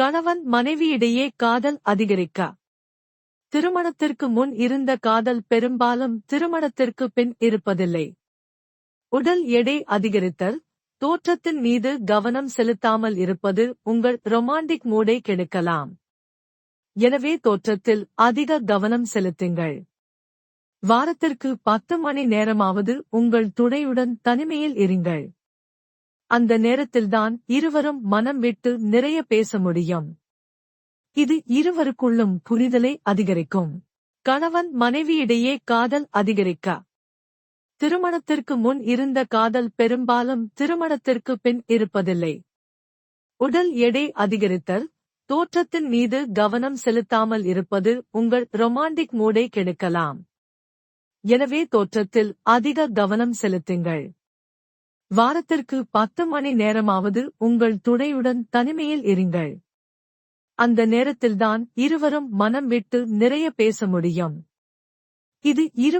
கணவன் மனைவியிடையே காதல் அதிகரிக்க? திருமணத்திற்கு முன் இருந்த காதல் பெரும்பாலும் திருமணத்திற்கு பின் இருப்பதில்லை. உடல் எடை அதிகரித்தல் தோற்றத்தின் மீது கவனம் செலுத்தாமல் இருப்பது உங்கள் ரொமாண்டிக் மூடை கெடுக்கலாம். எனவே தோற்றத்தில் அதிக கவனம் செலுத்துங்கள். வாரத்திற்கு பத்து மணி நேரமாவது உங்கள் துணையுடன் தனிமையில் இருங்கள். அந்த நேரத்தில்தான் இருவரும் மனம் விட்டு நிறைய பேச முடியும். இது இருவருக்குள்ளும் புரிதலை அதிகரிக்கும். கணவன் மனைவியிடையே காதல் அதிகரிக்க. திருமணத்திற்கு முன் இருந்த காதல் பெரும்பாலும் திருமணத்திற்கு பின் இருப்பதில்லை. உடல் எடை அதிகரித்தல் தோற்றத்தின் மீது கவனம் செலுத்தாமல் இருப்பது உங்கள் ரொமாண்டிக் மூடை கெடுக்கலாம். எனவே தோற்றத்தில் அதிக கவனம் செலுத்துங்கள். வாரத்திற்கு பத்து மணி நேரமாவது உங்கள் துணையுடன் தனிமையில் இருங்கள். அந்த நேரத்தில்தான் இருவரும் மனம் விட்டு நிறைய பேச முடியும். இது இரு